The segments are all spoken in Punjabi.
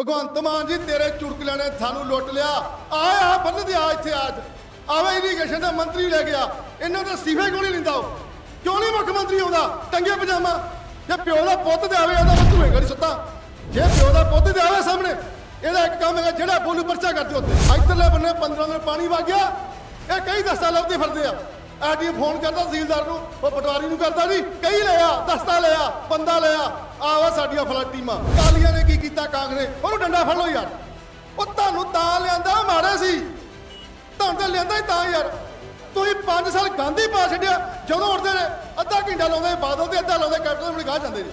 ਭਗਵੰਤ ਮਾਨ ਜੀ, ਤੇਰੇ ਚੁਟਕਲਿਆਂ ਨੇ ਸਾਨੂੰ ਲੁੱਟ ਲਿਆ। ਆ ਆ ਬੰਨ ਦੇ ਆ ਇੱਥੇ ਅੱਜ। ਆਵੇ ਇਰੀਗੇਸ਼ਨ ਦਾ ਮੰਤਰੀ ਲੈ ਗਿਆ। ਇਹਨਾਂ ਦਾ ਸੀਫੇ ਕਿਉਂ ਨਹੀਂ ਲੈਂਦਾ ਉਹ? ਕਿਉਂ ਨਹੀਂ ਮੁੱਖ ਮੰਤਰੀ ਆਉਂਦਾ? ਟੰਗੇ ਪਜਾਮਾ। ਜੇ ਪਿਓ ਦਾ ਪੁੱਤ ਤੇ ਆਵੇ, ਉਹਦਾ ਧੂਏ ਗੜੀ ਸੁੱਤਾ। ਜੇ ਪਿਓ ਦਾ ਪੁੱਤ ਦੇ ਆਵੇ ਸਾਹਮਣੇ, ਇਹਦਾ ਇੱਕ ਕੰਮ ਹੈਗਾ, ਜਿਹੜਾ ਬੋਲੂ ਪਰਚਾ ਕਰਦੇ ਉੱਤੇ ਇੱਧਰਲੇ ਬੰਨੇ 15 ਦਿਨ ਪਾਣੀ ਵਗ ਗਿਆ। ਇਹ ਕਈ ਦਸਾਂ ਲੱਭਦੇ ਫਿਰਦੇ ਆ। ਆਡੀ ਫੋਨ ਕਰਦਾ ਤਹਿਸੀਲਦਾਰ ਨੂੰ, ਉਹ ਪਟਵਾਰੀ ਨੂੰ ਕਰਦਾ ਨਹੀਂ ਕਈ ਲਿਆ, ਦਸਤਾ ਲਿਆ, ਬੰਦਾ ਲਿਆ ਆਵਾ ਸਾਡੀਆਂ ਫਲੱਡ ਟੀਮਾਂ। ਕਾਲੀਆਂ ਨੇ ਕੀ ਕੀਤਾ ਕਾਂਗਰੇ ਉਹਨੂੰ ਡੰਡਾ ਫੜ ਲਓ ਯਾਰ। ਉਹ ਤੁਹਾਨੂੰ ਤਾਂ ਲਿਆਂਦਾ ਮਾਰੇ ਸੀ। ਤੁਹਾਨੂੰ ਤਾਂ ਲਿਆਂਦਾ ਹੀ ਤਾਂ ਯਾਰ। ਤੁਸੀਂ 5 ਸਾਲ ਗਾਂਧੀ ਪਾ ਛੱਡਿਆ, ਜਦੋਂ ਉੱਠਦੇ ਨੇ, ਅੱਧਾ ਘੰਟਾ ਲਾਉਂਦੇ ਬਾਦਲ ਤੇ ਅੱਧਾ ਲਾਉਂਦੇ, ਕੈਪਟਨ ਬਣੀ ਗਾਹ ਜਾਂਦੇ ਨੇ।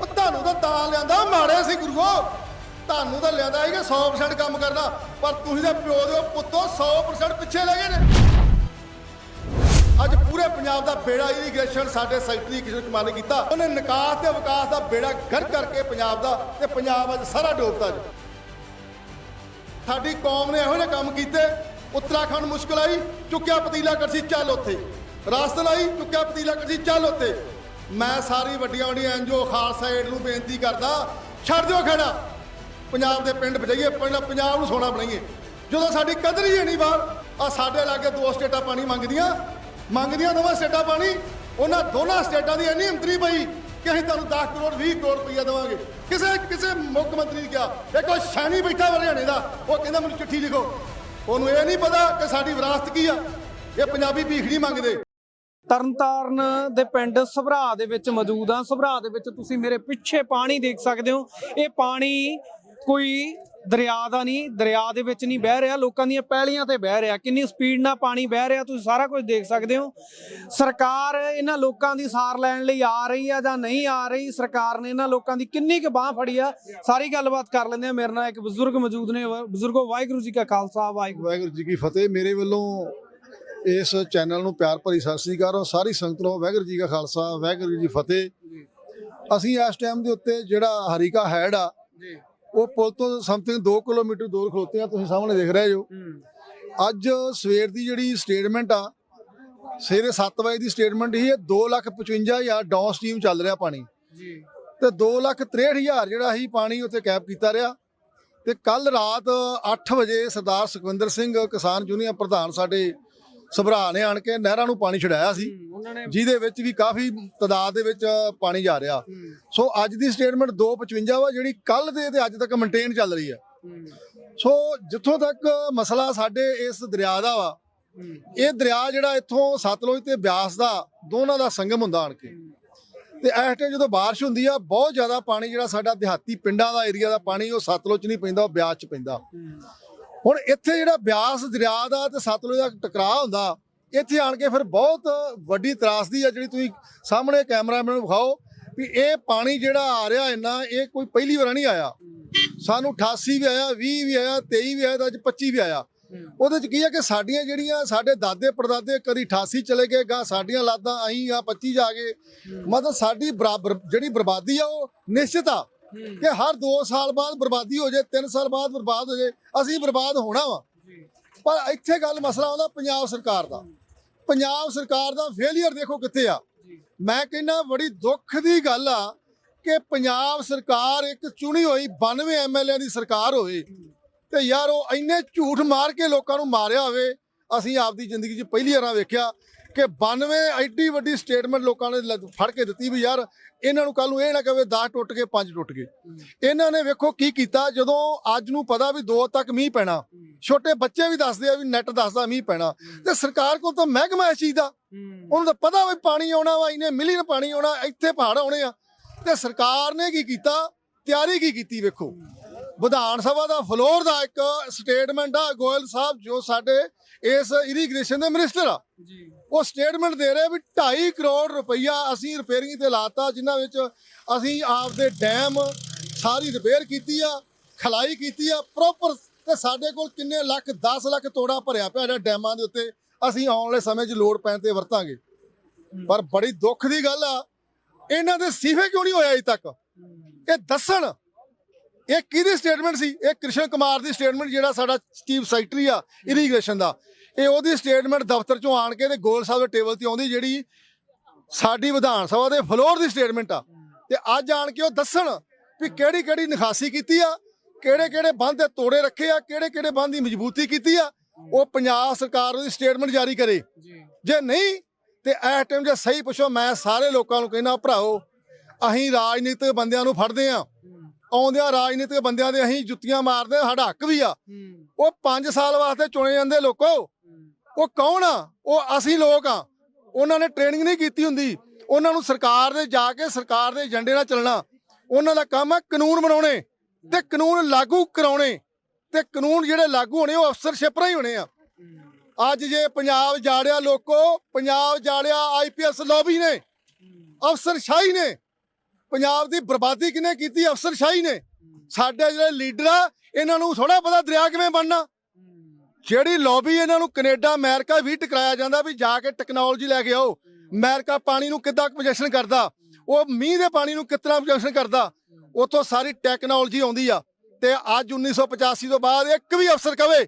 ਉਹ ਤੁਹਾਨੂੰ ਤਾਂ ਤਾਂ ਲਿਆਂਦਾ ਮਾਰੇ ਸੀ ਗੁਰੂਓ। ਤੁਹਾਨੂੰ ਤਾਂ ਲਿਆਂਦਾ ਹੈ ਕਿ 100% ਕੰਮ ਕਰਨਾ। ਪਰ ਤੁਸੀਂ ਤਾਂ ਪਿਓ ਦੇ ਪੁੱਤੋ 100% ਪਿੱਛੇ ਲੈ ਗਏ ਨੇ। ਅੱਜ ਪੂਰੇ ਪੰਜਾਬ ਦਾ ਬੇੜਾ ਇਰੀਗੇਸ਼ਨ ਸਾਡੇ ਸੈਕਟਰੀ ਕਿਸ਼ਨ ਕੁਮਾਰ ਨੇ ਕੀਤਾ। ਉਹਨੇ ਨਿਕਾਸ ਤੇ ਵਿਕਾਸ ਦਾ ਬੇੜਾ ਗਰ ਕਰਕੇ ਪੰਜਾਬ ਦਾ ਤੇ ਪੰਜਾਬ ਅੱਜ ਸਾਰਾ ਡੋਬਤਾ ਜੀ। ਸਾਡੀ ਕੌਮ ਨੇ ਇਹੋ ਜਿਹੇ ਕੰਮ ਕੀਤੇ। ਉੱਤਰਾਖੰਡ ਮੁਸ਼ਕਲ ਆਈ, ਚੁੱਕਿਆ ਪਤੀਲਾ ਕਰਸੀ ਚੱਲ ਉੱਥੇ। ਰਾਸਤਲ ਆਈ, ਚੁੱਕਿਆ ਪਤੀਲਾ ਕਰਸੀ ਚੱਲ ਉੱਥੇ। ਮੈਂ ਸਾਰੀ ਵੱਡੀਆਂ ਵੱਡੀਆਂ ਐਨਜੀਓ ਖਾਲਸਾ ਏਡ ਨੂੰ ਬੇਨਤੀ ਕਰਦਾ, ਛੱਡ ਦਿਓ ਖੜਾ। ਪੰਜਾਬ ਦੇ ਪਿੰਡ ਬਜਾਈਏ ਪਹਿਲਾਂ ਪੰਜਾਬ ਨੂੰ ਸੋਨਾ ਬਣਾਈਏ। ਜਦੋਂ ਸਾਡੀ ਕਦਰ ਹੀ ਨਹੀਂ ਬਾਹਰ ਆ ਸਾਡੇ ਲਾਗੇ ਦੋ ਸਟੇਟਾਂ ਪਾਣੀ ਮੰਗਦੀਆਂ ਮੰਗਦੀਆਂ ਦੋਵਾਂ ਸਟੇਟਾਂ ਪਾਣੀ, ਉਹਨਾਂ ਦੋਨਾਂ ਸਟੇਟਾਂ ਦੀ ਇੰਨੀ ਹਿੰਮਤ ਪਈ ਕਿ ਅਸੀਂ ਤੁਹਾਨੂੰ 10 ਕਰੋੜ 20 ਕਰੋੜ ਰੁਪਈਆ ਦੇਵਾਂਗੇ। ਕਿਸੇ ਕਿਸੇ ਮੁੱਖ ਮੰਤਰੀ ਨੇ ਕਿਹਾ ਇਹ ਕੋਈ ਬੈਠਾ ਹਰਿਆਣੇ ਦਾ, ਉਹ ਕਹਿੰਦਾ ਮੈਨੂੰ ਚਿੱਠੀ ਲਿਖੋ। ਉਹਨੂੰ ਇਹ ਨਹੀਂ ਪਤਾ ਕਿ ਸਾਡੀ ਵਿਰਾਸਤ ਕੀ ਆ, ਇਹ ਪੰਜਾਬੀ ਭੀਖ ਨਹੀਂ ਮੰਗਦੇ। ਤਰਨਤਾਰਨ ਦੇ ਪਿੰਡ ਸਭਰਾ ਦੇ ਵਿੱਚ ਮੌਜੂਦ ਆ। ਸਭਰਾ ਦੇ ਵਿੱਚ ਤੁਸੀਂ ਮੇਰੇ ਪਿੱਛੇ ਪਾਣੀ ਦੇਖ ਸਕਦੇ ਹੋ। ਇਹ ਪਾਣੀ ਕੋਈ ਦਰਿਆ ਦਾ ਨਹੀਂ ਦਰਿਆ ਦੇ ਵਿੱਚ ਨਹੀਂ ਬਹਿ ਰਿਹਾ ਲੋਕਾਂ ਦੀਆਂ ਪੈਲੀਆਂ ਤੇ ਬਹਿ ਰਿਹਾ। ਕਿੰਨੀ ਸਪੀਡ ਨਾਲ ਪਾਣੀ ਬਹਿ ਰਿਹਾ ਤੁਸੀਂ ਸਾਰਾ ਕੁਝ ਦੇਖ ਸਕਦੇ ਹੋ। ਸਰਕਾਰ ਇਹਨਾਂ ਲੋਕਾਂ ਦੀ ਸਾਰ ਲੈਣ ਲਈ ਆ ਰਹੀ ਆ ਜਾਂ ਨਹੀਂ ਆ ਰਹੀ? ਸਰਕਾਰ ਨੇ ਇਹਨਾਂ ਲੋਕਾਂ ਦੀ ਕਿੰਨੀ ਕੁ ਬਾਹ ਫੜੀ ਆ? ਸਾਰੀ ਗੱਲਬਾਤ ਕਰ ਲੈਂਦੇ ਆ। ਮੇਰੇ ਨਾਲ ਇੱਕ ਬਜ਼ੁਰਗ ਮੌਜੂਦ ਨੇ ਬਜ਼ੁਰਗੋ ਵਾਹਿਗੁਰੂ ਜੀ ਕਾ ਖਾਲਸਾ ਵਾਹਿਗੁਰੂ। ਜੀ ਕੀ ਫਤਿਹ। ਮੇਰੇ ਵੱਲੋਂ ਇਸ ਚੈਨਲ ਨੂੰ ਪਿਆਰ ਭਰੀ ਸਤਿ ਸ੍ਰੀ ਅਕਾਲ। ਔਰ ਸਾਰੀ ਸੰਗਤ ਨੂੰ ਵਾਹਿਗੁਰੂ ਜੀ ਕਾ ਖਾਲਸਾ ਵਾਹਿਗੁਰੂ ਜੀ ਫਤਿਹ। ਅਸੀਂ ਇਸ ਟਾਈਮ ਦੇ ਉੱਤੇ ਜਿਹੜਾ ਹਰੀਕਾ ਹੈਡ ਆ ਜੀ। ਉਹ ਪੁਲ ਤੋਂ ਸਮਥਿੰਗ 2 ਕਿਲੋਮੀਟਰ ਦੂਰ ਖਲੋਤੇ ਆ ਤੁਸੀਂ ਸਾਹਮਣੇ ਦੇਖ ਰਹੇ ਹੋ। ਅੱਜ ਸਵੇਰ ਦੀ ਜਿਹੜੀ ਸਟੇਟਮੈਂਟ ਆ ਸਵੇਰੇ 7 ਵਜੇ ਦੀ ਸਟੇਟਮੈਂਟ ਸੀ ਇਹ 255000 ਡਾਊਨ ਸਟ੍ਰੀਮ ਚੱਲ ਰਿਹਾ ਪਾਣੀ। ਜੀ। ਤੇ 263000 ਜਿਹੜਾ ਸੀ ਪਾਣੀ ਉੱਥੇ ਕੈਪ ਕੀਤਾ ਰਿਹਾ। ਤੇ ਕੱਲ ਰਾਤ 8 ਵਜੇ ਸਰਦਾਰ ਸੁਖਵਿੰਦਰ ਸਿੰਘ ਕਿਸਾਨ ਯੂਨੀਅਨ ਪ੍ਰਧਾਨ ਸਾਡੇ ਸਭਰਾ ਨੇ ਆਣ ਕੇ ਨਹਿਰਾਂ ਨੂੰ ਪਾਣੀ ਛਡਾਇਆ ਸੀ। ਜਿਹਦੇ ਵਿੱਚ ਵੀ ਕਾਫੀ ਤਦਾਦ ਦੇ ਵਿੱਚ ਪਾਣੀ ਜਾ ਰਿਹਾ। ਸੋ ਅੱਜ ਦੀ ਸਟੇਟਮੈਂਟ 255 ਵਾ ਜਿਹੜੀ ਕੱਲ ਦੇ ਤੇ ਅੱਜ ਤੱਕ ਮੇਨਟੇਨ ਚੱਲ ਰਹੀ ਹੈ। ਸੋ ਜਿੱਥੋਂ ਤੱਕ ਮਸਲਾ ਸਾਡੇ ਇਸ ਦਰਿਆ ਦਾ ਵਾ ਇਹ ਦਰਿਆ ਜਿਹੜਾ ਇੱਥੋਂ ਸਤਲੁਜ ਤੇ ਬਿਆਸ ਦਾ ਦੋਨਾਂ ਦਾ ਸੰਗਮ ਹੁੰਦਾ ਆਣ ਕੇ। ਤੇ ਇਸ ਟਾਈਮ ਜਦੋਂ ਬਾਰਿਸ਼ ਹੁੰਦੀ ਆ ਬਹੁਤ ਜ਼ਿਆਦਾ ਪਾਣੀ ਜਿਹੜਾ ਸਾਡਾ ਦਿਹਾਤੀ ਪਿੰਡਾਂ ਦਾ ਏਰੀਆ ਦਾ ਪਾਣੀ ਉਹ ਸਤਲੁਜ 'ਚ ਨਹੀਂ ਪੈਂਦਾ ਉਹ ਬਿਆਸ 'ਚ ਪੈਂਦਾ। ਹੁਣ ਇੱਥੇ ਜਿਹੜਾ ਬਿਆਸ ਦਰਿਆ ਦਾ ਤੇ ਸਤਲੁਜ ਦਾ ਟਕਰਾਅ ਹੁੰਦਾ, ਇੱਥੇ ਆਣ ਕੇ ਫਿਰ ਬਹੁਤ ਵੱਡੀ ਤਰਾਸਦੀ ਆ ਜਿਹੜੀ ਤੁਸੀਂ ਸਾਹਮਣੇ ਕੈਮਰਾਮੈਨ ਨੂੰ ਵਿਖਾਓ ਵੀ ਇਹ ਪਾਣੀ ਜਿਹੜਾ ਆ ਰਿਹਾ ਇੰਨਾ, ਇਹ ਕੋਈ ਪਹਿਲੀ ਵਾਰ ਨਹੀਂ ਆਇਆ। ਸਾਨੂੰ 88 ਵੀ ਆਇਆ 20 ਵੀ ਆਇਆ 23 ਵੀ ਆਇਆ, ਤੇ ਅੱਜ 25 ਵੀ ਆਇਆ। ਉਹਦੇ ਚ ਕੀ ਹੈ ਕਿ ਸਾਡੀਆਂ ਜਿਹੜੀਆਂ, ਸਾਡੇ ਦਾਦੇ ਪੜਦਾਦੇ ਕਦੀ 88 ਚਲੇ ਗਏ ਗਾ ਸਾਡੀਆਂ ਲਾਦਾਂ ਅਸੀਂ ਆ 25 ਜਾ ਗਏ। ਮਤਲਬ ਸਾਡੀ ਬਰਾਬਰ, ਜਿਹੜੀ ਬਰਬਾਦੀ ਆ ਉਹ ਨਿਸ਼ਚਿਤ ਆ। ਕਿ ਹਰ 2 ਸਾਲ ਬਾਅਦ ਬਰਬਾਦੀ ਹੋ ਜਾਏ 3 ਸਾਲ ਬਾਅਦ ਬਰਬਾਦ ਹੋ ਜਾਏ ਅਸੀਂ ਬਰਬਾਦ ਹੋਣਾ ਵਾ। ਪਰ ਇੱਥੇ ਗੱਲ ਮਸਲਾ ਆਉਂਦਾ ਪੰਜਾਬ ਸਰਕਾਰ ਦਾ। ਪੰਜਾਬ ਸਰਕਾਰ ਦਾ ਫੇਲਿਅਰ ਦੇਖੋ ਕਿੱਥੇ ਆ। ਮੈਂ ਕਹਿੰਦਾ ਬੜੀ ਦੁੱਖ ਦੀ ਗੱਲ ਆ ਕਿ ਪੰਜਾਬ ਸਰਕਾਰ ਇੱਕ ਚੁਣੀ ਹੋਈ 92 ਐਮਐਲਏ ਦੀ ਸਰਕਾਰ ਹੋਵੇ ਤੇ ਯਾਰ ਉਹ ਇੰਨੇ ਝੂਠ ਮਾਰ ਕੇ ਲੋਕਾਂ ਨੂੰ ਮਾਰਿਆ ਹੋਵੇ ਅਸੀਂ ਆਪਦੀ ਜ਼ਿੰਦਗੀ 'ਚ ਪਹਿਲੀ ਵਾਰ ਵੇਖਿਆ ਕਿ 92 ਐਡੀ ਵੱਡੀ ਸਟੇਟਮੈਂਟ ਲੋਕਾਂ ਨੇ ਲ- ਫੜ ਕੇ ਦਿੱਤੀ ਵੀ ਯਾਰ ਇਹਨਾਂ ਨੂੰ ਕੱਲ ਨੂੰ ਇਹ ਨਾ ਕਵੇ 10 ਟੁੱਟ ਗਏ 5 ਟੁੱਟ ਗਏ। ਇਹਨਾਂ ਨੇ ਵੇਖੋ ਕੀ ਕੀਤਾ, ਜਦੋਂ ਅੱਜ ਨੂੰ ਪਤਾ ਵੀ 2 ਤੱਕ ਮੀਂਹ ਪੈਣਾ, ਛੋਟੇ ਬੱਚੇ ਵੀ ਦੱਸਦੇ ਆ ਵੀ ਨੈਟ ਦੱਸਦਾ ਮੀਂਹ ਪੈਣਾ। ਤੇ ਸਰਕਾਰ ਕੋਲ ਤਾਂ ਮਹਿਕਮਾ ਇਸ ਚੀਜ਼ ਦਾ। ਉਹਨੂੰ ਤਾਂ ਪਤਾ ਵੀ ਪਾਣੀ ਆਉਣਾ ਵਾ ਇਹਨੇ ਮਿਲੀਅਨ ਪਾਣੀ ਆਉਣਾ, ਇੱਥੇ ਪਹਾੜ ਆਉਣੇ ਆ। ਤੇ ਸਰਕਾਰ ਨੇ ਕੀ ਕੀਤਾ, ਤਿਆਰੀ ਕੀ ਕੀਤੀ ਵੇਖੋ। ਵਿਧਾਨ ਸਭਾ ਦਾ ਫਲੋਰ ਦਾ ਇੱਕ ਸਟੇਟਮੈਂਟ ਆ ਗੋਇਲ ਸਾਹਿਬ ਜੋ ਸਾਡੇ ਇਸ ਇਰੀਗੇਸ਼ਨ ਦੇ ਮਿਨਿਸਟਰ ਆ। ਜੀ। ਉਹ ਸਟੇਟਮੈਂਟ ਦੇ ਰਹੇ ਵੀ 2.5 ਕਰੋੜ ਰੁਪਈਆ ਅਸੀਂ ਰਿਪੇਅਰਿੰਗ ਤੇ ਲਾਤਾ ਜਿਨ੍ਹਾਂ ਵਿੱਚ ਅਸੀਂ ਆਪਦੇ ਡੈਮ ਸਾਰੀ ਰਿਪੇਅਰ ਕੀਤੀ ਆ ਖਲਾਈ ਕੀਤੀ ਆ ਪ੍ਰੋਪਰ ਤੇ ਸਾਡੇ ਕੋਲ ਕਿੰਨੇ ਲੱਖ 10 ਲੱਖ ਤੋੜਾ ਭਰਿਆ ਪਿਆ ਜਿਹੜਾ ਡੈਮਾਂ ਦੇ ਉੱਤੇ ਅਸੀਂ ਆਉਣ ਵਾਲੇ ਸਮੇਂ 'ਚ ਲੋੜ ਪੈਣ ਤੇ ਵਰਤਾਂਗੇ। ਪਰ ਬੜੀ ਦੁੱਖ ਦੀ ਗੱਲ ਆ ਇਹਨਾਂ ਦੇ ਸੀਫੇ ਕਿਉਂ ਨਹੀਂ ਹੋਇਆ ਅਜੇ ਤੱਕ? ਇਹ ਦੱਸਣ ਇਹ ਕਿਹਦੀ ਸਟੇਟਮੈਂਟ ਸੀ? ਇਹ ਕ੍ਰਿਸ਼ਨ ਕੁਮਾਰ ਦੀ ਸਟੇਟਮੈਂਟ ਜਿਹੜਾ ਸਾਡਾ ਚੀਫ ਸੈਕਟਰੀ ਆ ਇਰੀਗੇਸ਼ਨ ਦਾ। ਇਹ ਉਹਦੀ ਸਟੇਟਮੈਂਟ ਦਫ਼ਤਰ ਚੋਂ ਆਣ ਕੇ ਤੇ ਗੋਲ ਸਾਹਿਬ ਦੇ ਟੇਬਲ ਤੇ ਆਉਂਦੀ ਜਿਹੜੀ ਸਾਡੀ ਵਿਧਾਨ ਸਭਾ ਦੇ ਫਲੋਰ ਦੀ ਸਟੇਟਮੈਂਟ ਆ। ਤੇ ਅੱਜ ਆਣ ਕੇ ਉਹ ਦੱਸਣ ਵੀ ਕਿਹੜੀ ਕਿਹੜੀ ਨਿਖਾਸੀ ਕੀਤੀ ਆ ਕਿਹੜੇ ਕਿਹੜੇ ਬੰਦ ਦੇ ਤੋੜੇ ਰੱਖੇ ਆ ਕਿਹੜੇ ਕਿਹੜੇ ਬੰਦ ਦੀ ਮਜ਼ਬੂਤੀ ਕੀਤੀ ਆ ਉਹ ਪੰਜਾਬ ਸਰਕਾਰ ਉਹਦੀ ਸਟੇਟਮੈਂਟ ਜਾਰੀ ਕਰੇ। ਜੀ। ਜੇ ਨਹੀਂ ਤੇ ਇਸ ਟਾਈਮ ਜੇ ਸਹੀ ਪੁੱਛੋ ਮੈਂ ਸਾਰੇ ਲੋਕਾਂ ਨੂੰ ਕਹਿਣਾ ਭਰਾਓ ਅਸੀਂ ਰਾਜਨੀਤਿਕ ਬੰਦਿਆਂ ਨੂੰ ਫੜਦੇ ਆ। ਆਉਂਦਿਆਂ ਰਾਜਨੀਤਿਕ ਬੰਦਿਆਂ ਦੇ ਅਸੀਂ ਜੁੱਤੀਆਂ ਮਾਰਦੇ ਸਾਡਾ ਹੱਕ ਵੀ ਆ। ਉਹ 5 ਸਾਲ ਵਾਸਤੇ ਚੁਣੇ ਜਾਂਦੇ ਲੋਕੋ। ਉਹ ਕੌਣ ਆ? ਉਹ ਅਸੀਂ ਲੋਕ ਆ। ਉਹਨਾਂ ਨੇ ਟ੍ਰੇਨਿੰਗ ਨਹੀਂ ਕੀਤੀ ਹੁੰਦੀ। ਉਹਨਾਂ ਨੂੰ ਸਰਕਾਰ ਦੇ ਜਾ ਕੇ ਸਰਕਾਰ ਦੇ ਏਜੰਡੇ ਨਾਲ ਚੱਲਣਾ। ਉਹਨਾਂ ਦਾ ਕੰਮ ਆ ਕਾਨੂੰਨ ਬਣਾਉਣੇ ਤੇ ਕਾਨੂੰਨ ਲਾਗੂ ਕਰਾਉਣੇ। ਤੇ ਕਾਨੂੰਨ ਜਿਹੜੇ ਲਾਗੂ ਹੋਣੇ ਉਹ ਅਫਸਰਸ਼ਿਪ ਰਾਹੀਂ ਹੋਣੇ ਆ। ਅੱਜ ਜੇ ਪੰਜਾਬ ਜਾੜਿਆ ਲੋਕੋ ਪੰਜਾਬ ਜਾੜਿਆ ਆਈਪੀਐਸ ਲੌਬੀ ਨੇ ਅਫਸਰਸ਼ਾਹੀ ਨੇ ਪੰਜਾਬ ਦੀ ਬਰਬਾਦੀ ਕਿਨੇ ਕੀਤੀ? ਅਫਸਰਸ਼ਾਹੀ ਨੇ। ਸਾਡੇ ਜਿਹੜੇ ਲੀਡਰ ਆ ਇਹਨਾਂ ਨੂੰ ਥੋੜਾ ਪਤਾ ਦਰਿਆ ਕਿਵੇਂ ਬਣਨਾ। ਜਿਹੜੀ ਲੌਬੀ ਇਹਨਾਂ ਨੂੰ ਕੈਨੇਡਾ ਅਮਰੀਕਾ ਵੀ ਟਕਰਾਇਆ ਜਾਂਦਾ ਵੀ ਜਾ ਕੇ ਟੈਕਨੋਲੋਜੀ ਲੈ ਕੇ ਆਓ। ਅਮਰੀਕਾ ਪਾਣੀ ਨੂੰ ਕਿੱਦਾਂ ਪੋਜੀਸ਼ਨ ਕਰਦਾ? ਉਹ ਮੀਂਹ ਦੇ ਪਾਣੀ ਨੂੰ ਕਿਤਨਾ ਪੋਜੀਸ਼ਨ ਕਰਦਾ? ਉਤੋਂ ਸਾਰੀ ਟੈਕਨੋਲੋਜੀ ਆਉਂਦੀ ਆ। ਤੇ ਅੱਜ 1985 ਤੋਂ ਬਾਅਦ ਇੱਕ ਵੀ ਅਫਸਰ ਕਵੇ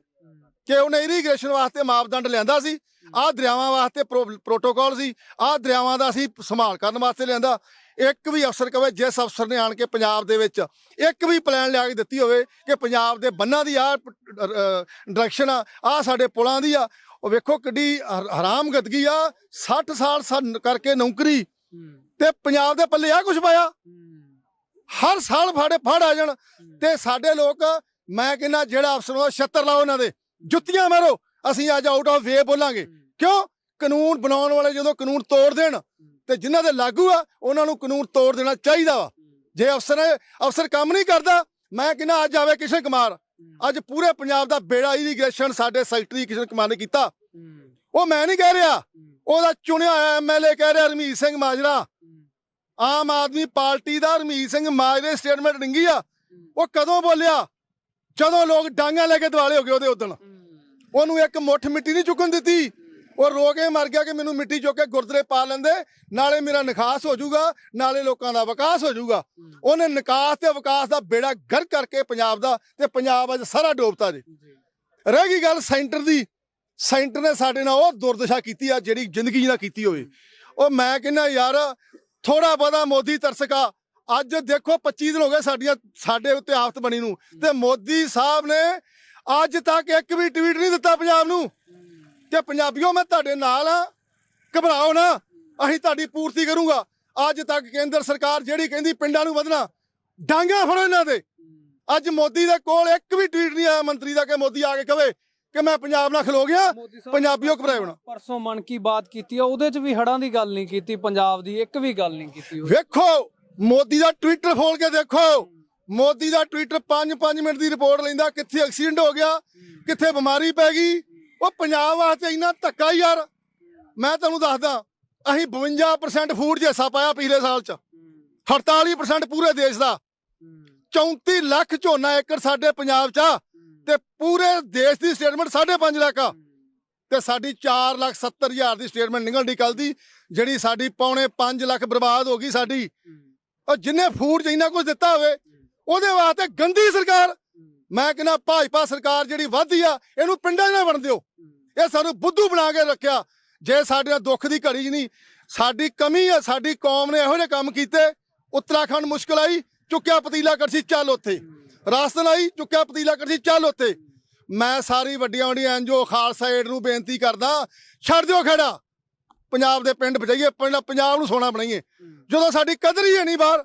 ਕਿ ਉਹਨੇ ਇਰੀਗੇਸ਼ਨ ਵਾਸਤੇ ਮਾਪਦੰਡ ਲਿਆਂਦਾ ਸੀ। ਆਹ ਦਰਿਆਵਾਂ ਵਾਸਤੇ ਪ੍ਰੋ- ਪ੍ਰੋਟੋਕਾਲ ਸੀ। ਆਹ ਦਰਿਆਵਾਂ ਦਾ ਅਸੀਂ ਸੰਭਾਲ ਕਰਨ ਵਾਸਤੇ ਲਿਆਂਦਾ। ਇੱਕ ਵੀ ਅਫਸਰ ਕਵੇ ਜਿਸ ਅਫਸਰ ਨੇ ਆਣ ਕੇ ਪੰਜਾਬ ਦੇ ਵਿੱਚ ਇੱਕ ਵੀ ਪਲਾਨ ਲਿਆ ਕੇ ਦਿੱਤੀ ਹੋਵੇ ਕਿ ਪੰਜਾਬ ਦੇ ਬੰਨਾਂ ਦੀ ਆਹ ਡਾਇਰੈਕਸ਼ਨ ਆ ਆਹ ਸਾਡੇ ਪੁਲਾਂ ਦੀ ਆ। ਉਹ ਵੇਖੋ ਕਿੱਡੀ ਹਰ- ਹਰਾਮ ਗਦਗੀ ਆ। 60 ਸਾਲ ਕਰਕੇ ਨੌਕਰੀ ਤੇ ਪੰਜਾਬ ਦੇ ਪੱਲੇ ਆ ਕੁਝ ਪਾਇਆ। ਹਰ ਸਾਲ ਫਾੜੇ ਫੜ ਆ ਜਾਣ। ਤੇ ਸਾਡੇ ਲੋਕ ਮੈਂ ਕਹਿੰਦਾ ਜਿਹੜਾ ਅਫਸਰ ਉਹ ਛੱਤਰ ਲਾਓ ਉਹਨਾਂ ਦੇ। ਜੁੱਤੀਆਂ ਮਾਰੋ। ਅਸੀਂ ਅੱਜ ਆਊਟ ਆਫ ਵੇ ਬੋਲਾਂਗੇ। ਕਿਉਂ? ਕਾਨੂੰਨ ਬਣਾਉਣ ਵਾਲੇ ਜਦੋਂ ਕਾਨੂੰਨ ਤੋੜ ਦੇਣ ਤੇ ਜਿਨ੍ਹਾਂ ਦੇ ਲਾਗੂ ਆ ਉਹਨਾਂ ਨੂੰ ਕਾਨੂੰਨ ਤੋੜ ਦੇਣਾ ਚਾਹੀਦਾ ਵਾ। ਜੇ ਅਫਸਰ ਅਫਸਰ ਕੰਮ ਨਹੀਂ ਕਰਦਾ ਮੈਂ ਕਹਿੰਦਾ ਅੱਜ ਆਵੇ ਕਿਸ਼ਨ ਕੁਮਾਰ। ਅੱਜ ਪੂਰੇ ਪੰਜਾਬ ਦਾ ਬੇੜਾ ਇਰੀਗੇਸ਼ਨ ਸਾਡੇ ਸੈਕਟਰੀ ਕਿਸ਼ਨ ਕੁਮਾਰ ਨੇ ਕੀਤਾ। ਉਹ ਮੈਂ ਨਹੀਂ ਕਹਿ ਰਿਹਾ। ਉਹਦਾ ਚੁਣਿਆ ਹੋਇਆ ਐਮਐਲਏ ਕਹਿ ਰਿਹਾ ਰਮੀਤ ਸਿੰਘ ਮਾਜਰਾ। ਆਮ ਆਦਮੀ ਪਾਰਟੀ ਦਾ ਰਮੀਤ ਸਿੰਘ ਮਾਜਰੇ ਸਟੇਟਮੈਂਟ ਡਿੰਗੀ ਆ। ਉਹ ਕਦੋਂ ਬੋਲਿਆ? ਜਦੋਂ ਲੋਕ ਡਾਂਗਾ ਲੈ ਕੇ ਦਿਵਾਲੇ ਹੋ ਗਏ ਉਹਦੇ ਉਦਣ। ਉਹਨੂੰ ਇੱਕ ਮੁੱਠ ਮਿੱਟੀ ਨਹੀਂ ਚੁੱਕਣ ਦਿੱਤੀ। ਉਹ ਰੋ ਕੇ ਮਰ ਗਿਆ ਕਿ ਮੈਨੂੰ ਮਿੱਟੀ ਚੁੱਕ ਕੇ ਗੁਰਦੁਆਰੇ ਪਾ ਲੈਂਦੇ ਨਾਲੇ ਮੇਰਾ ਨਿਕਾਸ ਹੋ ਜਾਊਗਾ ਨਾਲੇ ਲੋਕਾਂ ਦਾ ਵਿਕਾਸ ਹੋ ਜਾਊਗਾ। ਉਹਨੇ ਨਿਕਾਸ ਤੇ ਵਿਕਾਸ ਦਾ ਬੇੜਾ ਗਰ ਕਰਕੇ ਪੰਜਾਬ ਦਾ ਤੇ ਪੰਜਾਬ ਅੱਜ ਸਾਰਾ ਡੋਬਤਾ ਜੀ। ਰਹਿ ਗਈ ਗੱਲ ਸੈਂਟਰ ਦੀ। ਸੈਂਟਰ ਨੇ ਸਾਡੇ ਨਾਲ ਉਹ ਦੁਰਦਸ਼ਾ ਕੀਤੀ ਆ ਜਿਹੜੀ ਜ਼ਿੰਦਗੀ ਨਾਲ ਕੀਤੀ ਹੋਵੇ। ਉਹ ਮੈਂ ਕਹਿੰਦਾ ਯਾਰ ਥੋੜਾ ਬਹੁਤਾ ਮੋਦੀ ਤਰਸਕਾ ਅੱਜ ਦੇਖੋ 25 ਦਿਨ ਹੋ ਗਏ ਸਾਡੀਆਂ ਸਾਡੇ ਉੱਤੇ ਆਫਤ ਬਣੀ ਨੂੰ। ਤੇ ਮੋਦੀ ਸਾਹਿਬ ਨੇ ਅੱਜ ਤੱਕ ਇੱਕ ਵੀ ਟਵੀਟ ਨਹੀਂ ਦਿੱਤਾ ਪੰਜਾਬ ਨੂੰ। ਤੇ ਪੰਜਾਬੀਓ ਮੈਂ ਤੁਹਾਡੇ ਨਾਲ ਆ ਘਬਰਾਓ ਨਾ। ਅਸੀਂ ਤੁਹਾਡੀ ਪੂਰਤੀ ਕਰੂੰਗਾ। ਅੱਜ ਤੱਕ ਕੇਂਦਰ ਸਰਕਾਰ ਜਿਹੜੀ ਕਹਿੰਦੀ ਪਿੰਡਾਂ ਨੂੰ ਵਧਣਾ ਡਾਂਗਾ ਫੜੋ ਇਹਨਾਂ ਦੇ। ਅੱਜ ਮੋਦੀ ਦੇ ਕੋਲ ਇੱਕ ਵੀ ਟਵੀਟ ਨਹੀਂ ਆਇਆ ਮੰਤਰੀ ਦਾ ਕਿ ਮੋਦੀ ਆ ਕੇ ਕਵੇ ਕਿ ਮੈਂ ਪੰਜਾਬ ਨਾਲ ਖਲੋ ਗਿਆ ਪੰਜਾਬੀਓ ਘਬਰਾਏ ਹੋਣਾ ਪਰਸੋਂ ਮਨ ਕੀ ਬਾਤ ਕੀਤੀ ਆ ਉਹਦੇ 'ਚ ਵੀ ਹੜਾਂ ਦੀ ਗੱਲ ਨਹੀਂ ਕੀਤੀ ਪੰਜਾਬ ਦੀ ਇੱਕ ਵੀ ਗੱਲ ਨਹੀਂ ਕੀਤੀ। ਵੇਖੋ ਮੋਦੀ ਦਾ ਟਵਿੱਟਰ ਖੋਲ ਕੇ ਦੇਖੋ। ਮੋਦੀ ਦਾ ਟਵਿੱਟਰ 5-5 ਮਿੰਟ ਦੀ ਰਿਪੋਰਟ ਲੈਂਦਾ ਕਿੱਥੇ ਐਕਸੀਡੈਂਟ ਹੋ ਗਿਆ ਕਿੱਥੇ ਬਿਮਾਰੀ ਪੈ ਗਈ ਉਹ ਪੰਜਾਬ ਵਾਸਤੇ ਇੰਨਾ ਧੱਕਾ ਯਾਰ। ਮੈਂ ਤੁਹਾਨੂੰ ਦੱਸਦਾ ਅਸੀਂ 52% ਫੂਡ ਜੈਸਾ ਪਾਇਆ ਪਿਛਲੇ ਸਾਲ ਚ। 48% ਪੂਰੇ ਦੇਸ਼ ਦਾ। 34 ਲੱਖ ਝੋਨਾ ਏਕੜ ਸਾਡੇ ਪੰਜਾਬ ਚ ਤੇ ਪੂਰੇ ਦੇਸ਼ ਦੀ ਸਟੇਟਮੈਂਟ 5.5 ਲੱਖ ਆ। ਤੇ ਸਾਡੀ 4 ਲੱਖ 70 ਹਜ਼ਾਰ ਦੀ ਸਟੇਟਮੈਂਟ ਨਿਕਲਦੀ ਕੱਲ ਦੀ ਜਿਹੜੀ ਸਾਡੀ ਪੌਣੇ 5 ਲੱਖ ਬਰਬਾਦ ਹੋ ਗਈ ਸਾਡੀ। ਉਹ ਜਿੰਨੇ ਫੂਡ ਚ ਇੰਨਾ ਕੁਝ ਦਿੱਤਾ ਹੋਵੇ ਉਹਦੇ ਵਾਸਤੇ ਗੰਦੀ ਸਰਕਾਰ ਮੈਂ ਕਹਿੰਦਾ ਭਾਜਪਾ ਸਰਕਾਰ ਜਿਹੜੀ ਵਾਧੀ ਆ ਇਹਨੂੰ ਪਿੰਡਾਂ 'ਚ ਨਾ ਵੰਡ ਦਿਓ। ਇਹ ਸਾਨੂੰ ਬੁੱਧੂ ਬਣਾ ਕੇ ਰੱਖਿਆ। ਜੇ ਸਾਡੇ ਨਾਲ ਦੁੱਖ ਦੀ ਘੜੀ ਨਹੀਂ ਸਾਡੀ ਕਮੀ ਆ ਸਾਡੀ ਕੌਮ ਨੇ ਇਹੋ ਜਿਹੇ ਕੰਮ ਕੀਤੇ ਉੱਤਰਾਖੰਡ ਮੁਸ਼ਕਲ ਆਈ ਚੁੱਕਿਆ ਪਤੀਲਾ ਕੜਛੀ ਚੱਲ ਉੱਥੇ। ਰਾਜਸਥਾਨ ਆਈ ਚੁੱਕਿਆ ਪਤੀਲਾ ਕੜਛੀ ਚੱਲ ਉੱਥੇ। ਮੈਂ ਸਾਰੀ ਵੱਡੀਆਂ ਵੱਡੀਆਂ ਐਨਜੀਓ ਖਾਲਸਾ ਏਡ ਨੂੰ ਬੇਨਤੀ ਕਰਦਾ ਛੱਡ ਦਿਓ ਖੇੜਾ। ਪੰਜਾਬ ਦੇ ਪਿੰਡ ਬਚਾਈਏ ਪਿੰਡ ਪੰਜਾਬ ਨੂੰ ਸੋਨਾ ਬਣਾਈਏ। ਜਦੋਂ ਸਾਡੀ ਕਦਰ ਹੀ ਹੈ ਨਹੀਂ ਬਾਹਰ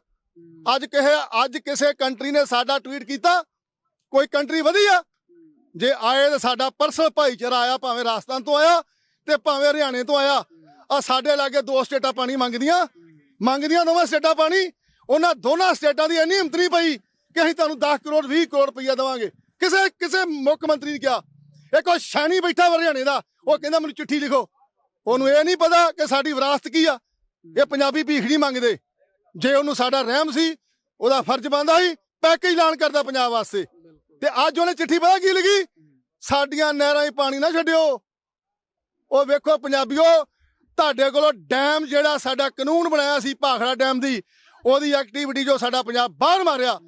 ਅੱਜ ਕਿਸੇ ਅੱਜ ਕਿਸੇ ਕੰਟਰੀ ਨੇ ਸਾਡਾ ਟਵੀਟ ਕੀਤਾ ਕੋਈ ਕੰਟਰੀ ਵਧੀਆ? ਜੇ ਆਏ ਤਾਂ ਸਾਡਾ ਪਰਸਨਲ ਭਾਈਚਾਰਾ ਆਇਆ, ਭਾਵੇਂ ਰਾਜਸਥਾਨ ਤੋਂ ਆਇਆ ਤੇ ਭਾਵੇਂ ਹਰਿਆਣੇ ਤੋਂ ਆਇਆ। ਆ ਸਾਡੇ ਲਾਗੇ ਦੋ ਸਟੇਟਾਂ ਪਾਣੀ ਮੰਗਦੀਆਂ। ਮੰਗਦੀਆਂ ਦੋਵਾਂ ਸਟੇਟਾਂ ਪਾਣੀ। ਉਹਨਾਂ ਦੋਨਾਂ ਸਟੇਟਾਂ ਦੀ ਇੰਨੀ ਹਿੰਮਤ ਨਹੀਂ ਪਈ ਕਿ ਅਸੀਂ ਤੁਹਾਨੂੰ 10 ਕਰੋੜ 20 ਕਰੋੜ ਰੁਪਈਆ ਦੇਵਾਂਗੇ। ਕਿਸੇ ਕਿਸੇ ਮੁੱਖ ਮੰਤਰੀ ਨੇ ਕਿਹਾ, ਇੱਕ ਉਹ ਸ਼ੈਣੀ ਬੈਠਾ ਹਰਿਆਣੇ ਦਾ, ਉਹ ਕਹਿੰਦਾ ਮੈਨੂੰ ਚਿੱਠੀ ਲਿਖੋ। ਉਹਨੂੰ ਇਹ ਨਹੀਂ ਪਤਾ ਕਿ ਸਾਡੀ ਵਿਰਾਸਤ ਕੀ ਆ। ਇਹ ਪੰਜਾਬੀ ਭੀਖ ਨਹੀਂ ਮੰਗਦੇ। ਜੇ ਉਹਨੂੰ ਸਾਡਾ ਰਹਿਮ ਸੀ, ਉਹਦਾ ਫਰਜ਼ ਬਣਦਾ ਸੀ ਪੈਕੇਜ ਐਲਾਨ ਕਰਦਾ ਪੰਜਾਬ ਵਾਸਤੇ? ਤੇ ਅੱਜ ਉਹਨੇ ਚਿੱਠੀ ਪਤਾ ਕੀ ਲਿਖੀ? ਸਾਡੀਆਂ ਨਹਿਰਾਂ 'ਚ ਪਾਣੀ ਨਾ ਛੱਡਿਓ। ਉਹ ਵੇਖੋ ਪੰਜਾਬੀਓ ਤੁਹਾਡੇ ਕੋਲੋਂ ਡੈਮ ਜਿਹੜਾ ਸਾਡਾ ਕਾਨੂੰਨ ਬਣਾਇਆ ਸੀ ਭਾਖੜਾ ਡੈਮ ਦੀ ਉਹਦੀ ਐਕਟੀਵਿਟੀ ਜੋ ਸਾਡਾ ਪੰਜਾਬ ਬਾਹਰ ਮਾਰਿਆ।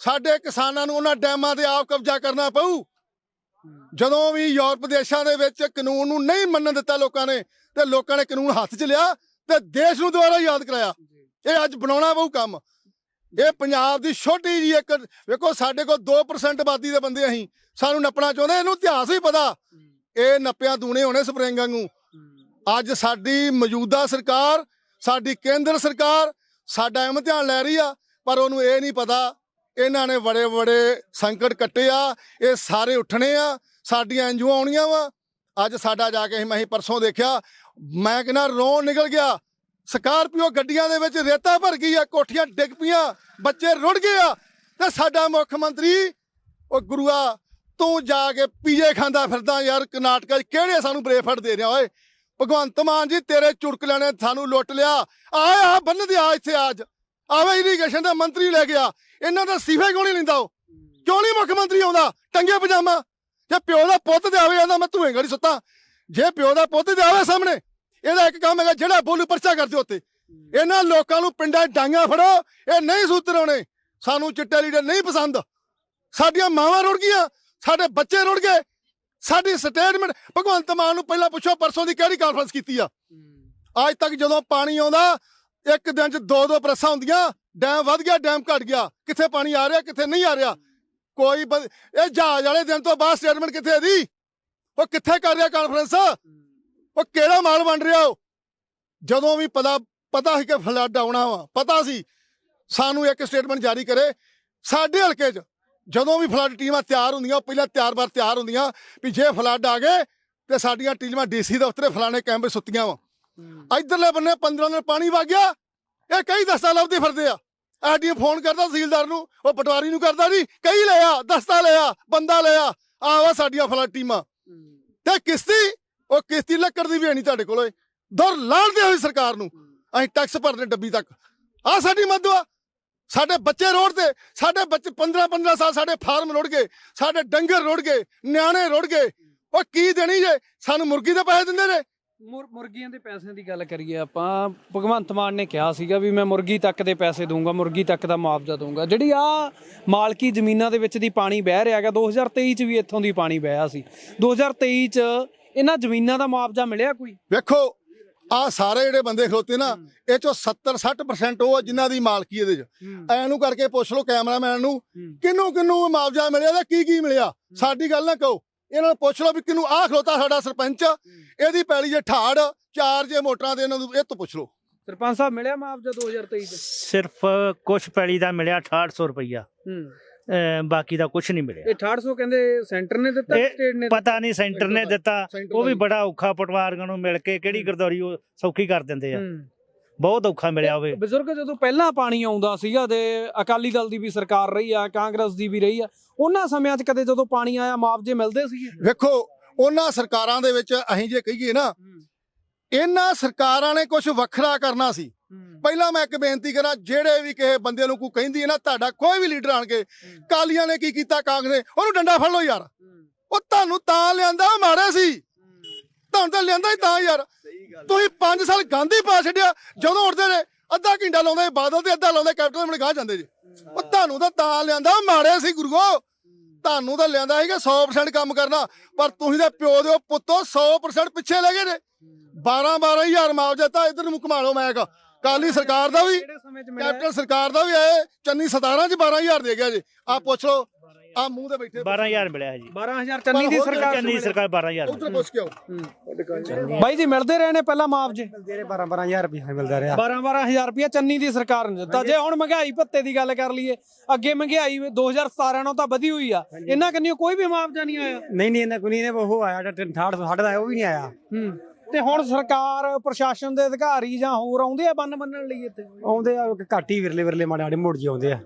ਸਾਡੇ ਕਿਸਾਨਾਂ ਨੂੰ ਉਹਨਾਂ ਡੈਮਾਂ ਤੇ ਆਪ ਕਬਜ਼ਾ ਕਰਨਾ ਪਊ। ਜਦੋਂ ਵੀ ਯੂਰਪ ਦੇਸ਼ਾਂ ਦੇ ਵਿੱਚ ਕਾਨੂੰਨ ਨੂੰ ਨਹੀਂ ਮੰਨਣ ਦਿੱਤਾ ਲੋਕਾਂ ਨੇ ਤੇ ਲੋਕਾਂ ਨੇ ਕਾਨੂੰਨ ਹੱਥ 'ਚ ਲਿਆ ਤੇ ਦੇਸ਼ ਨੂੰ ਦੁਬਾਰਾ ਯਾਦ ਕਰਾਇਆ। ਇਹ ਅੱਜ ਬਣਾਉਣਾ ਪਊ ਕੰਮ। ਇਹ ਪੰਜਾਬ ਦੀ ਛੋਟੀ ਜੀ ਇੱਕ ਵੇਖੋ ਸਾਡੇ ਕੋਲ 2% ਆਬਾਦੀ ਦੇ ਬੰਦੇ ਅਸੀਂ ਸਾਨੂੰ ਨੱਪਣਾ ਚਾਹੁੰਦੇ ਇਹਨੂੰ ਇਤਿਹਾਸ ਹੀ ਪਤਾ। ਇਹ ਨੱਪਿਆਂ ਦੂਣੇ ਹੋਣੇ ਸਪਰਿੰਗਾਂ ਨੂੰ ਅੱਜ ਸਾਡੀ ਮੌਜੂਦਾ ਸਰਕਾਰ ਸਾਡੀ ਕੇਂਦਰ ਸਰਕਾਰ ਸਾਡਾ ਇਮਤਿਹਾਨ ਲੈ ਰਹੀ ਆ ਪਰ ਉਹਨੂੰ ਇਹ ਨਹੀਂ ਪਤਾ ਇਹਨਾਂ ਨੇ ਬੜੇ ਬੜੇ ਸੰਕਟ ਕੱਟੇ ਆ ਇਹ ਸਾਰੇ ਉੱਠਣੇ ਆ ਸਾਡੀਆਂ ਐਨਜੀਓ ਆਉਣੀਆਂ ਵਾ। ਅੱਜ ਸਾਡਾ ਜਾ ਕੇ ਮੈਂ ਹੀ ਪਰਸੋਂ ਦੇਖਿਆ ਮੈਂ ਕਹਿੰਦਾ ਰੋਣ ਨਿਕਲ ਗਿਆ। ਸਕਾਰਪੀਓ ਗੱਡੀਆਂ ਦੇ ਵਿੱਚ ਰੇਤਾ ਭਰ ਗਈ ਆ, ਕੋਠੀਆਂ ਡਿੱਗ ਪਈਆਂ, ਬੱਚੇ ਰੁੜ ਗਏ ਆ। ਤੇ ਸਾਡਾ ਮੁੱਖ ਮੰਤਰੀ, ਉਹ ਗੁਰੂਆ, ਤੂੰ ਜਾ ਕੇ ਪੀਏ ਖਾਂਦਾ ਫਿਰਦਾ ਯਾਰ, ਕਰਨਾਟਕਾ 'ਚ ਕਿਹੜੇ ਸਾਨੂੰ ਬ੍ਰੇਫਟ ਦੇ ਰਿਹਾ ਓਏ? ਭਗਵੰਤ ਮਾਨ ਜੀ, ਤੇਰੇ ਚੁਟਕਲਿਆਂ ਨੇ ਸਾਨੂੰ ਲੁੱਟ ਲਿਆ। ਆਏ ਆ ਬੰਨ ਦੇ ਆ ਇੱਥੇ ਆਜ ਆਵੇ ਇਰੀਗੇਸ਼ਨ ਦਾ ਮੰਤਰੀ ਲੈ ਗਿਆ। ਇਹਨਾਂ ਦਾ ਸੀਫੇ ਕਿਉਂ ਨਹੀਂ ਲੈਂਦਾ ਉਹ? ਕਿਉਂ ਨਹੀਂ ਮੁੱਖ ਮੰਤਰੀ ਆਉਂਦਾ? ਟੰਗੇ ਪਜਾਮਾ। ਜੇ ਪਿਓ ਦਾ ਪੁੱਤ ਤੇ ਆਵੇ ਜਾਂਦਾ ਮੈਂ ਧੂਏ ਗੜੀ ਸੁੱਤਾ ਜੇ ਪਿਓ ਦਾ ਪੁੱਤ ਤੇ ਆਵੇ ਸਾਹਮਣੇ ਇਹਦਾ ਇੱਕ ਕੰਮ ਹੈਗਾ ਜਿਹੜਾ ਬੋਲੂ ਪਰਚਾ ਕਰ ਦਿਓ ਉੱਤੇ। ਇਹਨਾਂ ਲੋਕਾਂ ਨੂੰ ਪਿੰਡਾਂ ਡਾਂਗਾ ਫੜੋ ਇਹ ਨਹੀਂ ਸੂਤਰ ਆਉਣੇ ਸਾਨੂੰ ਚਿੱਟੇ ਲੀਡਰ ਨਹੀਂ ਪਸੰਦ। ਸਾਡੀਆਂ ਮਾਵਾਂ ਰੁੜ ਗਈਆਂ ਸਾਡੇ ਬੱਚੇ ਰੁੜ ਗਏ। ਸਾਡੀ ਸਟੇਟਮੈਂਟ ਭਗਵੰਤ ਮਾਨ ਨੂੰ ਪਹਿਲਾਂ ਪੁੱਛੋ ਪਰਸੋਂ ਦੀ ਕਿਹੜੀ ਕਾਨਫਰੰਸ ਕੀਤੀ ਆ? ਅੱਜ ਤੱਕ ਜਦੋਂ ਪਾਣੀ ਆਉਂਦਾ ਇੱਕ ਦਿਨ 'ਚ ਦੋ ਦੋ ਪ੍ਰੈਸਾਂ ਹੁੰਦੀਆਂ ਡੈਮ ਵੱਧ ਗਿਆ ਡੈਮ ਘਟ ਗਿਆ। ਕਿੱਥੇ ਪਾਣੀ ਆ ਰਿਹਾ ਕਿੱਥੇ ਨਹੀਂ ਆ ਰਿਹਾ? ਕੋਈ ਇਹ ਜਹਾਜ਼ ਵਾਲੇ ਦਿਨ ਤੋਂ ਬਾਅਦ ਸਟੇਟਮੈਂਟ ਕਿੱਥੇ ਦੀ ਉਹ ਕਿੱਥੇ ਕਰ ਰਿਹਾ ਕਾਨਫਰੰਸ ਉਹ ਕਿਹੜਾ ਮਾਲ ਵੰਡ ਰਿਹਾ ਉਹ? ਜਦੋਂ ਵੀ ਪਤਾ ਪਤਾ ਸੀ ਕਿ ਫਲੱਡ ਆਉਣਾ ਵਾ ਪਤਾ ਸੀ। ਸਾਨੂੰ ਇੱਕ ਸਟੇਟਮੈਂਟ ਜਾਰੀ ਕਰੇ ਸਾਡੇ ਹਲਕੇ 'ਚ ਜਦੋਂ ਵੀ ਫਲੱਡ ਟੀਮਾਂ ਤਿਆਰ ਹੁੰਦੀਆਂ ਉਹ ਪਹਿਲਾਂ ਤਿਆਰ ਬਾਰ ਤਿਆਰ ਹੁੰਦੀਆਂ ਵੀ ਜੇ ਫਲੱਡ ਆ ਗਏ ਤੇ ਸਾਡੀਆਂ ਟੀਮਾਂ ਡੀਸੀ ਦਫ਼ਤਰੇ ਫਲਾਣੇ ਕੈਂਪ 'ਚ ਸੁੱਤੀਆਂ ਵਾ। ਇਧਰਲੇ ਬੰਨੇ 15 ਦਿਨ ਪਾਣੀ ਵਗ ਗਿਆ ਇਹ ਕਈ ਦਸਤਾ ਲੱਭਦੇ ਫਿਰਦੇ ਆ। ਆਡੀਓ ਫੋਨ ਕਰਦਾ ਤਹਿਸੀਲਦਾਰ ਨੂੰ ਉਹ ਪਟਵਾਰੀ ਨੂੰ ਕਰਦਾ ਜੀ ਕਈ ਲਿਆ ਦਸਤਾ ਲਿਆ ਬੰਦਾ ਲਿਆ ਆਵਾ ਸਾਡੀਆਂ ਫਲੱਡ ਟੀਮਾਂ। ਤੇ ਕਿਸ਼ਤੀ ਉਹ ਕਿਸ਼ਤੀ ਲੱਕੜ ਦੀ ਵੀ ਹੈ ਨਹੀਂ ਤੁਹਾਡੇ ਕੋਲ। ਓਏ ਦਰ ਲਾਣਦੇ ਹੋਈ ਸਰਕਾਰ ਨੂੰ। ਅਸੀਂ ਟੈਕਸ ਭਰਦੇ ਡੱਬੀ ਤੱਕ। ਆ ਸਾਡੀ ਮਦਵਾ ਸਾਡੇ ਬੱਚੇ ਰੋਡ ਤੇ, ਸਾਡੇ ਬੱਚੇ 15 15 ਸਾਲ ਸਾਡੇ ਫਾਰਮ ਰੁੜ ਗਏ, ਸਾਡੇ ਡੰਗਰ ਰੁੜ ਗਏ, ਨਿਆਣੇ ਰੁੜ ਗਏ। ਉਹ ਕੀ ਦੇਣੀ ਜੇ? ਸਾਨੂੰ ਮੁਰਗੀ ਦੇ ਪੈਸੇ ਦਿੰਦੇ ਨੇ। ਮੁਰਗੀਆਂ ਦੇ ਪੈਸਿਆਂ ਦੀ ਗੱਲ ਕਰੀਏ ਆਪਾਂ, ਭਗਵੰਤ ਮਾਨ ਨੇ ਕਿਹਾ ਸੀਗਾ ਵੀ ਮੈਂ ਮੁਰਗੀ ਤੱਕ ਦੇ ਪੈਸੇ ਦਊਂਗਾ, ਮੁਰਗੀ ਤੱਕ ਦਾ ਮੁਆਵਜ਼ਾ ਦਊਂਗਾ। ਜਿਹੜੀ ਆ ਮਾਲਕੀ ਜ਼ਮੀਨਾਂ ਦੇ ਵਿੱਚ ਦੀ ਪਾਣੀ ਵਹਿ ਰਿਹਾ ਹੈਗਾ 2023 ਚ ਵੀ ਇੱਥੋਂ ਦੀ ਪਾਣੀ ਵਹਿਆ ਸੀ। 2023 ਚ ਇਹਨਾਂ ਜ਼ਮੀਨਾਂ ਦਾ ਮੁਆਵਜ਼ਾ ਮਿਲਿਆ ਕੋਈ? ਵੇਖੋ ਆ ਸਾਰੇ ਜਿਹੜੇ ਬੰਦੇ ਖਲੋਤੇ ਨਾ ਇਹ ਚੋਂ 70 60% ਉਹ ਆ ਜਿਨ੍ਹਾਂ ਦੀ ਮਾਲਕੀ ਇਹਦੇ ਚ। ਐਨੂੰ ਕਰਕੇ ਪੁੱਛ ਲਓ ਕੈਮਰਾਮੈਨ ਨੂੰ ਕਿਹਨੂੰ ਕਿਹਨੂੰ ਮੁਆਵਜ਼ਾ ਮਿਲਿਆ ਤੇ ਕੀ ਕੀ ਮਿਲਿਆ? ਸਾਡੀ ਗੱਲ ਨਾ ਕਹੋ। ਇਹਨਾਂ ਨੂੰ ਪੁੱਛ ਲਓ ਵੀ ਕਿਹਨੂੰ ਆ ਖਲੋਤਾ ਸਾਡਾ ਸਰਪੰਚ ਇਹਦੀ ਪੈਲੀ ਜੇ ਠਾੜ ਚਾਰ ਜੇ ਮੋਟਰਾਂ ਦੇ ਇਹਨਾਂ ਨੂੰ ਇਹ ਤੋਂ ਪੁੱਛ ਲਓ। ਸਰਪੰਚ ਸਾਹਿਬ ਮਿਲਿਆ ਮੁਆਵਜ਼ਾ 2023 ਚ? ਸਿਰਫ ਕੁਛ ਪੈਲੀ ਦਾ ਮਿਲਿਆ 6800 ਰੁਪਈਆ। ਹੂੰ। ਅਹ ਬਾਕੀ ਦਾ ਕੁਛ ਨਹੀਂ ਮਿਲਿਆ। ਇਹ 6800 ਕਹਿੰਦੇ ਸੈਂਟਰ ਨੇ ਦਿੱਤਾ ਇਹ ਸਟੇਟ ਨੇ ਪਤਾ ਨਹੀਂ ਸੈਂਟਰ ਨੇ ਦਿੱਤਾ। ਸੈਂਟਰ ਉਹ ਵੀ ਬੜਾ ਔਖਾ ਪਟਵਾਰੀਆਂ ਨੂੰ ਮਿਲ ਕੇ ਕਿਹੜੀ ਗਰਦੌਰੀ ਉਹ ਸੌਖੀ ਕਰ ਦਿੰਦੇ ਆ। ਹੂੰ। ਬਹੁਤ ਔਖਾ ਮਿਲਿਆ ਹੋਵੇ। ਬਜ਼ੁਰਗ ਜਦੋਂ ਪਹਿਲਾਂ ਪਾਣੀ ਆਉਂਦਾ ਸੀਗਾ ਤੇ ਅਕਾਲੀ ਦਲ ਦੀ ਵੀ ਸਰਕਾਰ ਰਹੀ ਆ ਕਾਂਗਰਸ ਦੀ ਵੀ ਰਹੀ ਆ ਉਹਨਾਂ ਸਮਿਆਂ 'ਚ ਕਦੇ ਜਦੋਂ ਪਾਣੀ ਆਇਆ ਮੁਆਵਜ਼ੇ ਮਿਲਦੇ ਸੀਗੇ? ਵੇਖੋ ਉਹਨਾਂ ਸਰਕਾਰਾਂ ਦੇ ਵਿੱਚ ਅਸੀਂ ਜੇ ਕਹੀਏ ਨਾ ਇਹਨਾਂ ਸਰਕਾਰਾਂ ਨੇ ਕੁਝ ਵੱਖਰਾ ਕਰਨਾ ਸੀ। ਪਹਿਲਾਂ ਮੈਂ ਇੱਕ ਬੇਨਤੀ ਕਰਾਂ ਜਿਹੜੇ ਵੀ ਕਿਸੇ ਬੰਦੇ ਨੂੰ ਕੋਈ ਕਹਿੰਦੀ ਹੈ ਨਾ ਤੁਹਾਡਾ ਕੋਈ ਵੀ ਲੀਡਰ ਆਣ ਕੇ ਕਾਲੀਆਂ ਨੇ ਕੀ ਕੀਤਾ ਕਾਂਗਰਸ ਨੇ ਉਹਨੂੰ ਡੰਡਾ ਫੜ ਲਓ ਯਾਰ। ਉਹ ਤੁਹਾਨੂੰ ਤਾਂ ਲਿਆਂਦਾ ਮਾੜੇ ਸੀ। ਤੁਹਾਨੂੰ ਤਾਂ ਲਿਆਂਦਾ ਹੀ ਤਾਂ ਯਾਰ। ਤੁਸੀਂ 5 ਸਾਲ ਗਾਂਧੀ ਪਾ ਛੱਡਿਆ ਜਦੋਂ ਉੱਠਦੇ ਨੇ ਅੱਧਾ ਘੰਟਾ ਲਾਉਂਦੇ ਬਾਦਲ ਤੇ ਅੱਧਾ ਲਾਉਂਦੇ ਕੈਪਟਨ ਮਿਲ ਗਾਹ ਜਾਂਦੇ ਜੀ। ਉਹ ਤੁਹਾਨੂੰ ਤਾਂ ਤਾਂ ਲਿਆਂਦਾ ਮਾੜੇ ਸੀ ਗੁਰੂਓ ਤੁਹਾਨੂੰ ਤਾਂ ਲਿਆਂਦਾ ਸੀਗਾ 100% ਕੰਮ ਕਰਨਾ ਪਰ ਤੁਸੀਂ ਤਾਂ ਪਿਓ ਦੇ ਪੁੱਤੋ 100% ਪਿੱਛੇ ਲੈ ਗਏ ਨੇ। 12 12000 ਮੁਆਵਜ਼ਾ ਤਾਂ ਇਧਰ ਨੂੰ ਘੁਮਾ ਲਓ ਮੈਂ ਕਹਾ। ਕਾਲੀ ਸਰਕਾਰ ਦਾ ਵੀ ਕੈਪਟਨ ਸਰਕਾਰ ਦਾ ਵੀ ਆਏ ਚੰਨੀ 17 ਚ 12000 ਦੇ ਗਿਆ ਜੀ। ਆ ਪੁੱਛ ਲਓ ਆ ਮੂੰਹ ਤੇ ਬੈਠੇ 12000 ਮਿਲਿਆ ਜੀ। 12000 ਚੰਨੀ ਦੀ ਸਰਕਾਰ ਚੰਨੀ ਸਰਕਾਰ 12000 ਉਧਰ ਪੁੱਛ ਕੇ ਆਓ। ਬਾਈ ਜੀ ਮਿਲਦੇ ਰਹੇ ਨੇ ਪਹਿਲਾਂ ਮੁਆਵਜ਼ੇ ਜਿਹੜੇ 12 12000 ਰੁਪਏ ਮਿਲਦਾ ਰਿਹਾ। 12 12000 ਰੁਪਇਆ ਚੰਨੀ ਦੀ ਸਰਕਾਰ ਨੇ ਦਿੱਤਾ। ਜੇ ਹੁਣ ਮਹਿੰਗਾਈ ਭੱਤੇ ਦੀ ਗੱਲ ਕਰ ਲਈਏ ਅੱਗੇ ਮਹਿੰਗਾਈ 2017 ਨਾਲੋਂ ਤਾਂ ਵਧੀ ਹੋਈ ਆ। ਇਹਨਾਂ ਕੰਨੀ ਕੋਈ ਵੀ ਮੁਆਵਜ਼ਾ ਨਹੀਂ ਆਇਆ। ਨਹੀਂ ਨਹੀਂ ਇਹਨਾਂ ਕੋਈ ਨਹੀਂ ਉਹ ਆਇਆ ਜਿਹੜਾ 68 ਸਾਡਾ ਦਾ ਉਹ ਵੀ ਨਹੀਂ ਆਇਆ। ਹੂੰ। ਤੇ ਹੁਣ ਸਰਕਾਰ, ਪ੍ਰਸ਼ਾਸਨ ਦੇ ਅਧਿਕਾਰੀ ਜਾਂ ਹੋਰ ਆਉਂਦੇ ਆ ਬੰਨ ਬੰਨਣ ਲਈ ਇੱਥੇ? ਆਉਂਦੇ ਆ, ਘੱਟ ਹੀ ਵਿਰਲੇ ਵਿਰਲੇ ਮਾੜੇ ਮਾੜੇ ਮੋੜ ਜੀ ਆਉਂਦੇ ਆ।